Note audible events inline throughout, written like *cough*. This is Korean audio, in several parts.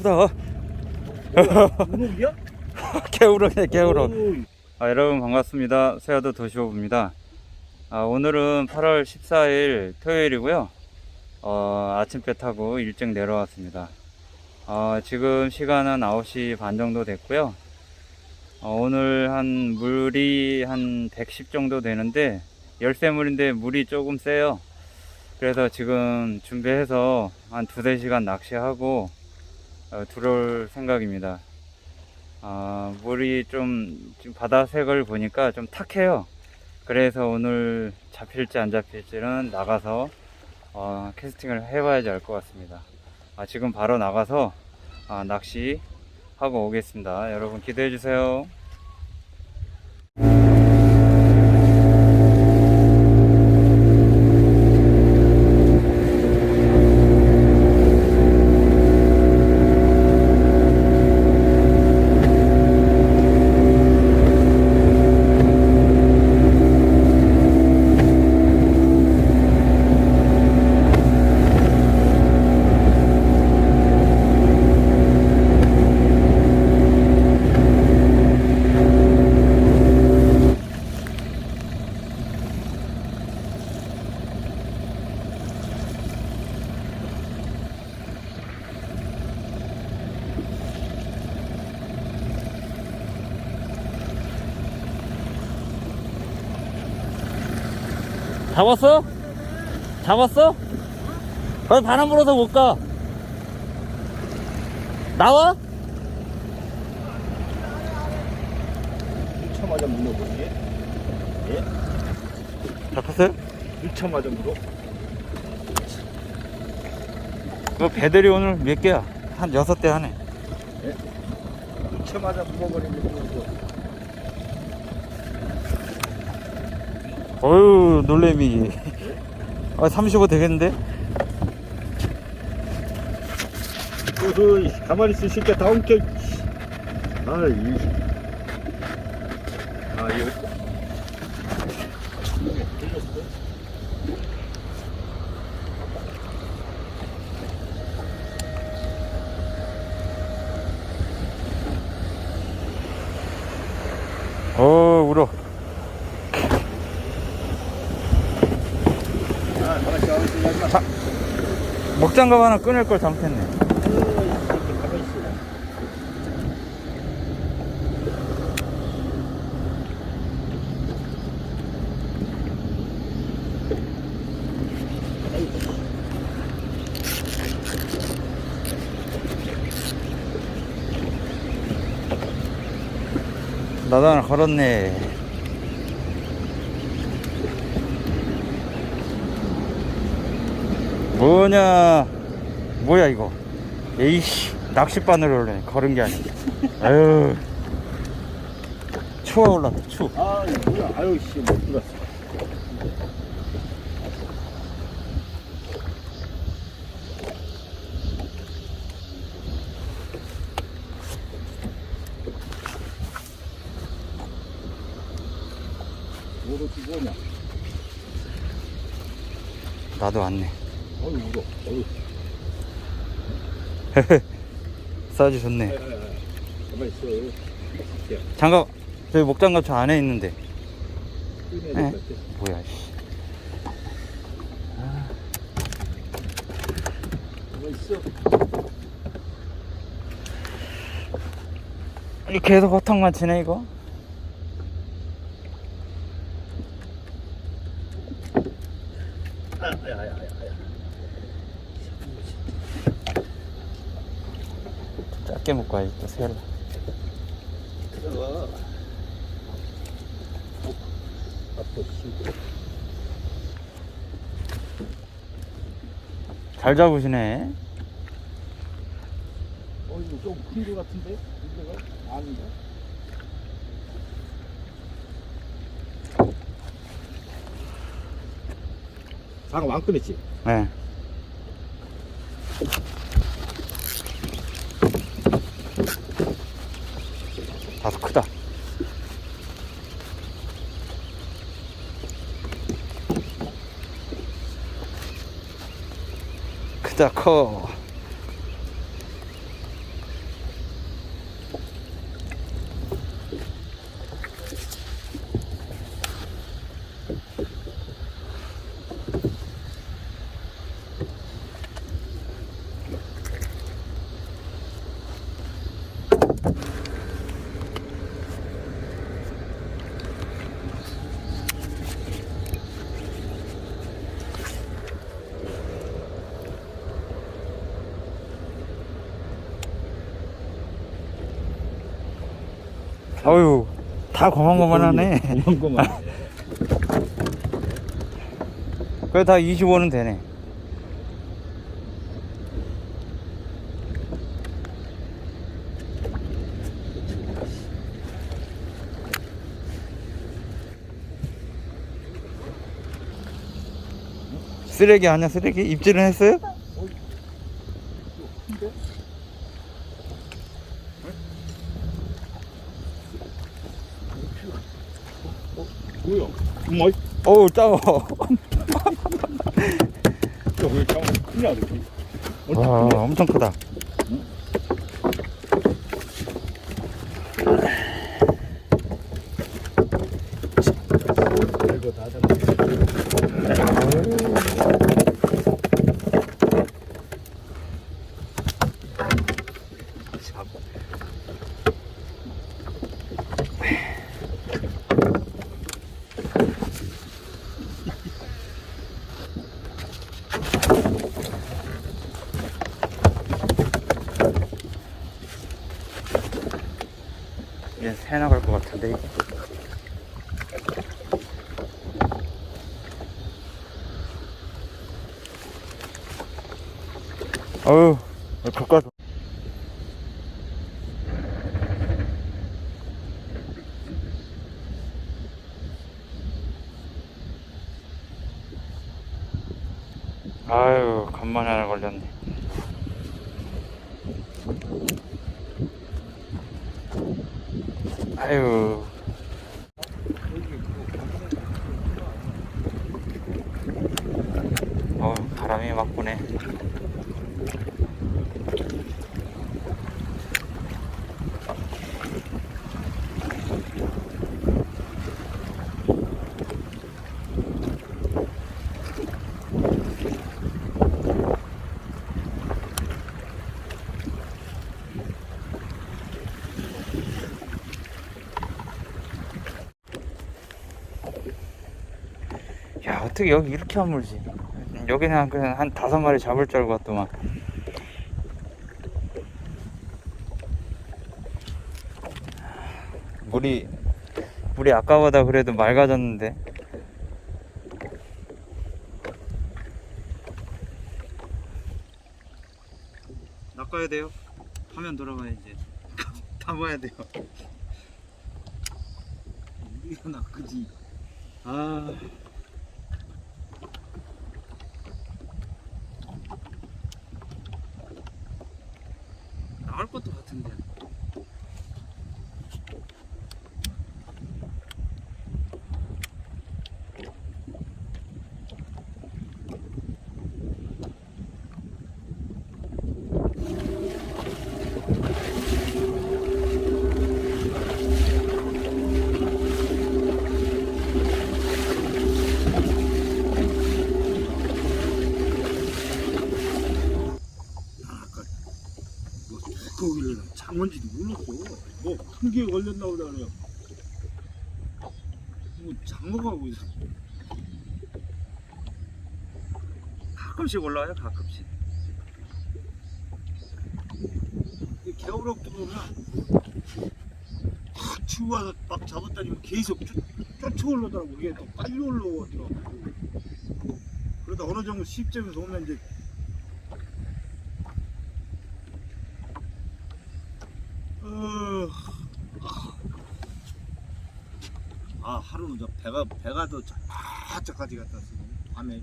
크다. 우럭이야? *laughs* 개우럭이네, 개우럭. 아, 여러분 반갑습니다. 세아도 도시오브입니다. 아, 오늘은 8월 14일 토요일이고요. 어, 아침배 타고 일찍 내려왔습니다. 어, 지금 시간은 9시 반 정도 됐고요. 어, 오늘 한 물이 한 110 정도 되는데 열쇠물인데 물이 조금 세요. 그래서 지금 준비해서 한 두세 시간 낚시하고 어, 들어올 생각입니다. 아, 물이 좀, 지금 바다색을 보니까 좀 탁해요. 그래서 오늘 잡힐지 안 잡힐지는 나가서, 어, 캐스팅을 해봐야지 알 것 같습니다. 아, 지금 바로 나가서, 아, 낚시 하고 오겠습니다. 여러분 기대해 주세요. 잡았어? 잡았어? 왜 바람 불어서 못 가? 나와? 밀쳐맞아 물어보니? 예? 잡혔어요? 밀쳐맞아 물어? 그 배들이 오늘 몇 개야? 한 여섯 대 하네. 밀쳐맞아 물어버리는 거 어휴, 놀래미. 아, 35 되겠는데? 어허, 가만히 새끼야, 다운 껴. 아, 이. 아, 이거. 어, 울어. 아, 가만히 있어, 가만히 있어, 가만히 있어. 먹장갑 하나 끊을 걸 잘못했네. 나도 하나 걸었네. 뭐냐, 뭐야, 이거. 에이씨, 낚싯바늘을 올래. 걸은 게 아니야. 아유. 추워 올랐다, 추. 아, 뭐야. 아유, 씨, 못 들었어. 뭐로 죽었냐? 나도 왔네. 어이, 울어. 어이. 좋네. 야, 야, 야. 가만히 있어. 야, 장갑, 저기 목장갑 저 안에 있는데. 네. 같아. 뭐야, 씨. 가만히 있어. 계속 허탕만 치네, 이거. 아, 야, 야, 야, 야. 들어가. 앞으로 씨. 잘 잡으시네. 어, 이거 좀큰 거 같은데? 이거가? 아닌가? 방금 안 꺼냈지? 네. 크 어유 다 고만고만하네. 고만고만. *laughs* 그래 다 25는 되네. 쓰레기 아니야 쓰레기? 입질은 했어요? 뭐야? 엄마, 어우 작어. 저왜 참 크냐, 이렇게. 와 엄청 크다. 이제 새 나갈 것 같은데. 어우 가까이 아유 간만에 하나 걸렸네 아유. 어 바람이 막 부네 야 어떻게 여기 이렇게 안 물지? 여기는 한- 그냥 한 다섯 마리 잡을 줄 알고 왔더만. 물이 물이 아까보다 그래도 맑아졌는데. 낚아야 돼요? 화면 돌아가야 이제 *laughs* 담아야 돼요. *laughs* 우리가 낚으지. 아 나올 것도 같은데. 아까 뭐 장원지도 몰랐어. 뭐 큰 게 걸렸나 보다 그래요. 뭐 장어가고 있어. 가끔씩 올라와요, 가끔씩. 들어오면 확 치고 와서 막 잡았다니면 계속 쫓, 쫓아 올라오더라고. 이게 더 빨리 올라오더라고. 그러다 어느 정도 시점에서 오면 이제 아 하루는 저 배가 배가 더 저까지 갔다 왔어 밤에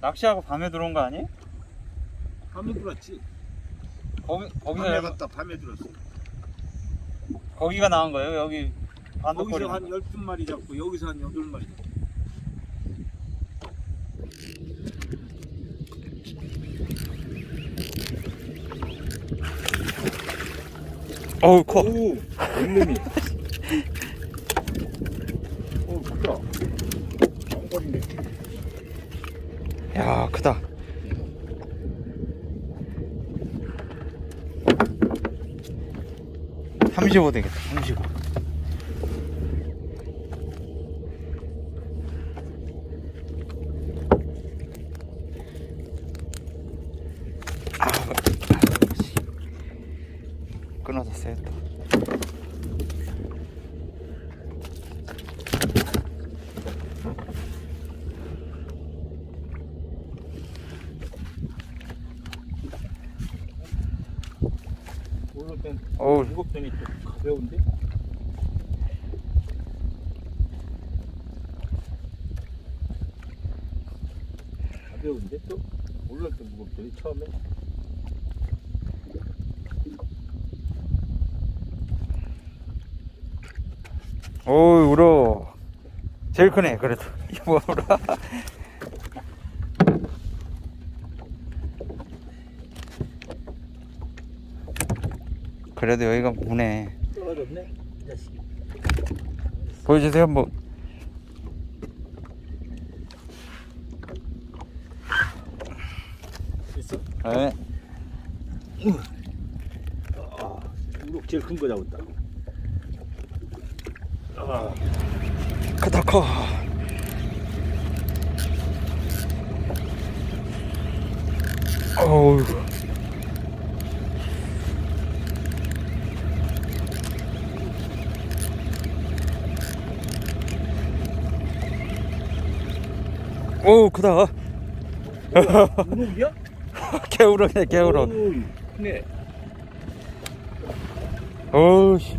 낚시하고 밤에 들어온 거 아니에요? 밤에 들어왔지 거기, 거기서, 밤에 여- 갔다 밤에 들어왔어 거기가 나온 거예요? 여기. 거기서 한 12마리 잡고 여기서 한 8마리 잡고 어우, 커. 오 놈이 오 크다 짱거리네 야, 크다. 삼십오 되겠다, 삼십오. 아, 끊어졌어요 또. 오늘 땐 어우. 무겁더니 또 가벼운데? 가벼운데 또? 오늘 때 무겁더니 처음에? 어우 울어. 제일 크네 그래도. *laughs* 이거 울어 그래도 여기가 무네. 떨어졌네 보여주세요 한번 됐어? 네. 아, 우럭 제일 큰 거 잡았다 아, 크다 커. 어우 오 크다 우럭이야? *laughs* 개우럭이네 개우럭 어우, 크네 어우 씨.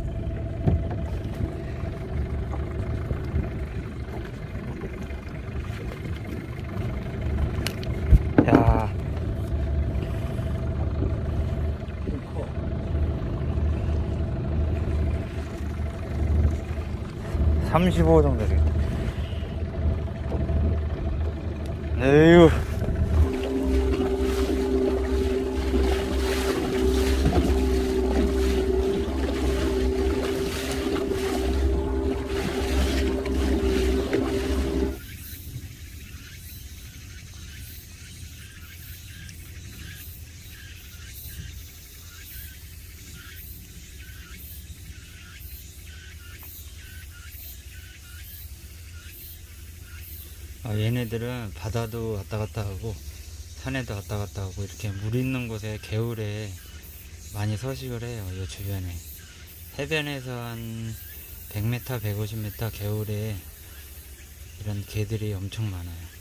야좀 커. 삼십오 정도 되 겠다 얘네들은 바다도 왔다 갔다 하고 산에도 왔다 갔다 하고 이렇게 물 있는 곳에 개울에 많이 서식을 해요. 이 주변에 해변에서 한 100m, 150m 개울에 이런 개들이 엄청 많아요.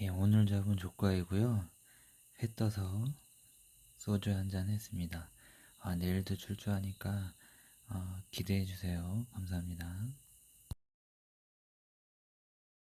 예, 오늘 잡은 조과이고요. 회 떠서 소주 한 잔 했습니다. 아, 내일도 출주하니까 어, 기대해 주세요. 감사합니다.